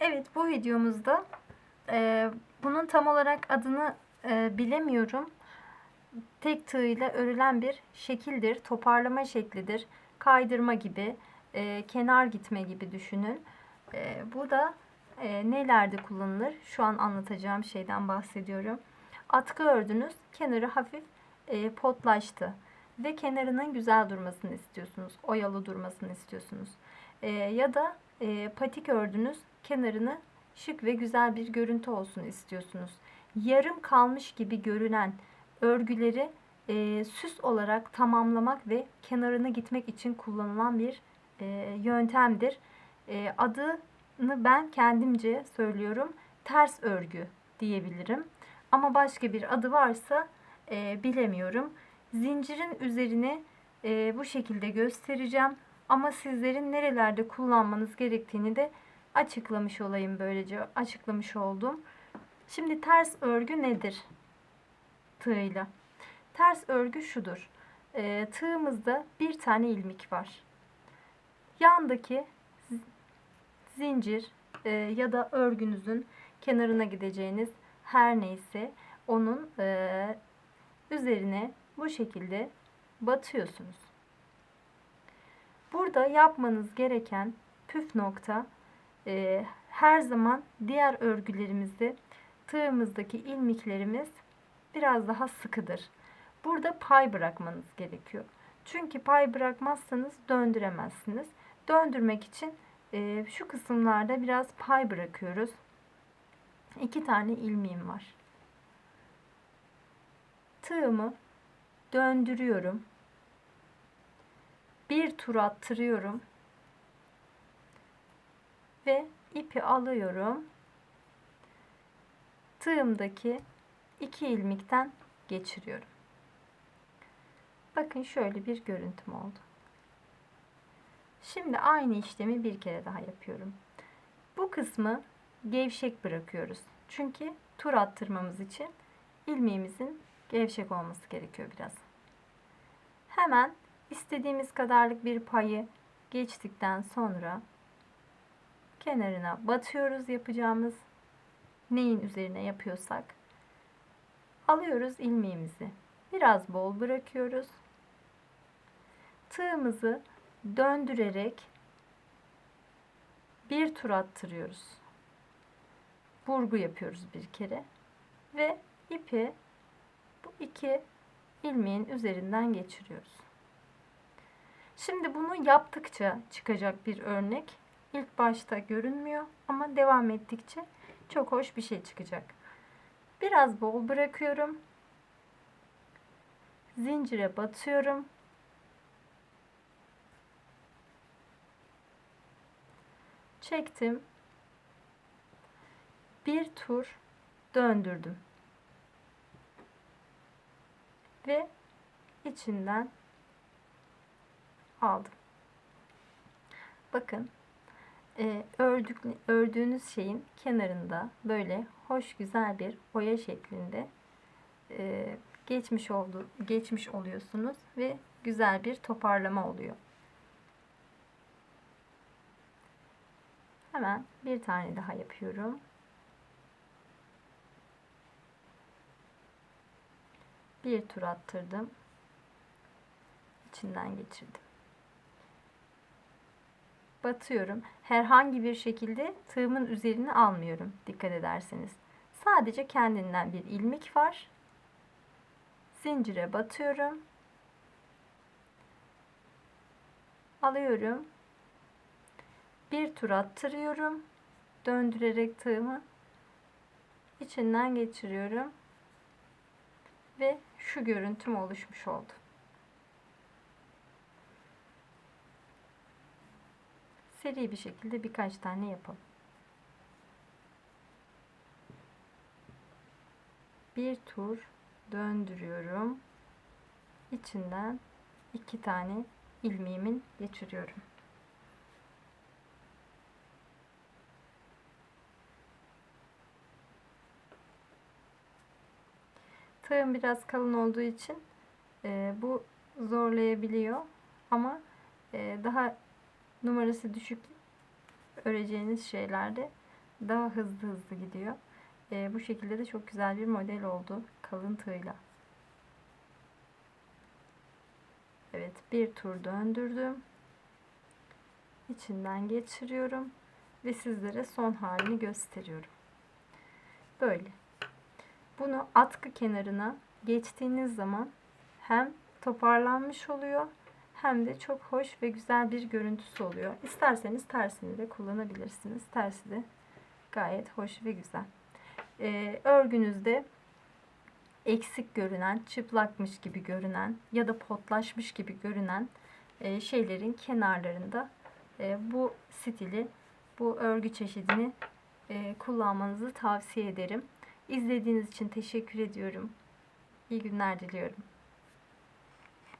Evet bu videomuzda e, bunun tam olarak adını e, bilemiyorum. Tek tığ ile örülen bir şekildir. Toparlama şeklidir. Kaydırma gibi, e, kenar gitme gibi düşünün. E, bu da e, nelerde kullanılır? Şu an anlatacağım şeyden bahsediyorum. Atkı ördünüz, kenarı hafif e, potlaştı ve kenarının güzel durmasını istiyorsunuz. Oyalı durmasını istiyorsunuz. E, ya da e, patik ördünüz, kenarını şık ve güzel bir görüntü olsun istiyorsunuz. Yarım kalmış gibi görünen örgüleri e, süs olarak tamamlamak ve kenarını gitmek için kullanılan bir e, yöntemdir. E, adını ben kendimce söylüyorum. Ters örgü diyebilirim. Ama başka bir adı varsa e, bilemiyorum. Zincirin üzerine e, bu şekilde göstereceğim. Ama sizlerin nerelerde kullanmanız gerektiğini de açıklamış olayım böylece. Açıklamış oldum. Şimdi ters örgü nedir? Tığıyla. Ters örgü şudur. E, tığımızda bir tane ilmik var. Yandaki zincir e, ya da örgünüzün kenarına gideceğiniz her neyse onun e, üzerine bu şekilde batıyorsunuz. Burada yapmanız gereken püf nokta e, her zaman diğer örgülerimizde tığımızdaki ilmiklerimiz biraz daha sıkıdır. Burada pay bırakmanız gerekiyor. Çünkü pay bırakmazsanız döndüremezsiniz. Döndürmek için e, şu kısımlarda biraz pay bırakıyoruz. İki tane ilmeğim var. Tığımı döndürüyorum. Bir tur attırıyorum. Ve ipi alıyorum. Tığımdaki iki ilmikten geçiriyorum. Bakın şöyle bir görüntüm oldu. Şimdi aynı işlemi bir kere daha yapıyorum. Bu kısmı gevşek bırakıyoruz. Çünkü tur attırmamız için ilmeğimizin gevşek olması gerekiyor biraz. Hemen istediğimiz kadarlık bir payı geçtikten sonra kenarına batıyoruz yapacağımız neyin üzerine yapıyorsak alıyoruz ilmeğimizi. Biraz bol bırakıyoruz. Tığımızı döndürerek bir tur attırıyoruz. Burgu yapıyoruz bir kere ve ipi bu iki ilmeğin üzerinden geçiriyoruz. Şimdi bunu yaptıkça çıkacak bir örnek. İlk başta görünmüyor ama devam ettikçe çok hoş bir şey çıkacak. Biraz bol bırakıyorum. Zincire batıyorum. Çektim. Bir tur döndürdüm. Ve içinden aldım. Bakın e, ördük, ördüğünüz şeyin kenarında böyle hoş güzel bir oya şeklinde e, geçmiş oldu geçmiş oluyorsunuz ve güzel bir toparlama oluyor. Hemen bir tane daha yapıyorum. Bir tur attırdım. İçinden geçirdim. Batıyorum. Herhangi bir şekilde tığımın üzerine almıyorum. Dikkat ederseniz. Sadece kendinden bir ilmek var. Zincire batıyorum. Alıyorum. Bir tur attırıyorum. Döndürerek tığımı içinden geçiriyorum. Ve şu görüntüm oluşmuş oldu. Seri bir şekilde birkaç tane yapalım. Bir tur döndürüyorum. İçinden iki tane ilmeğimin geçiriyorum. Tığım biraz kalın olduğu için e, bu zorlayabiliyor. Ama e, daha numarası düşük öreceğiniz şeylerde daha hızlı hızlı gidiyor. E, bu şekilde de çok güzel bir model oldu kalın tığla. Evet bir tur döndürdüm. İçinden geçiriyorum ve sizlere son halini gösteriyorum. Böyle. Bunu atkı kenarına geçtiğiniz zaman hem toparlanmış oluyor hem de çok hoş ve güzel bir görüntüsü oluyor. İsterseniz tersini de kullanabilirsiniz. Tersi de gayet hoş ve güzel. Ee, örgünüzde eksik görünen, çıplakmış gibi görünen ya da potlaşmış gibi görünen e, şeylerin kenarlarında e, bu stili, bu örgü çeşidini e, kullanmanızı tavsiye ederim. İzlediğiniz için teşekkür ediyorum. İyi günler diliyorum.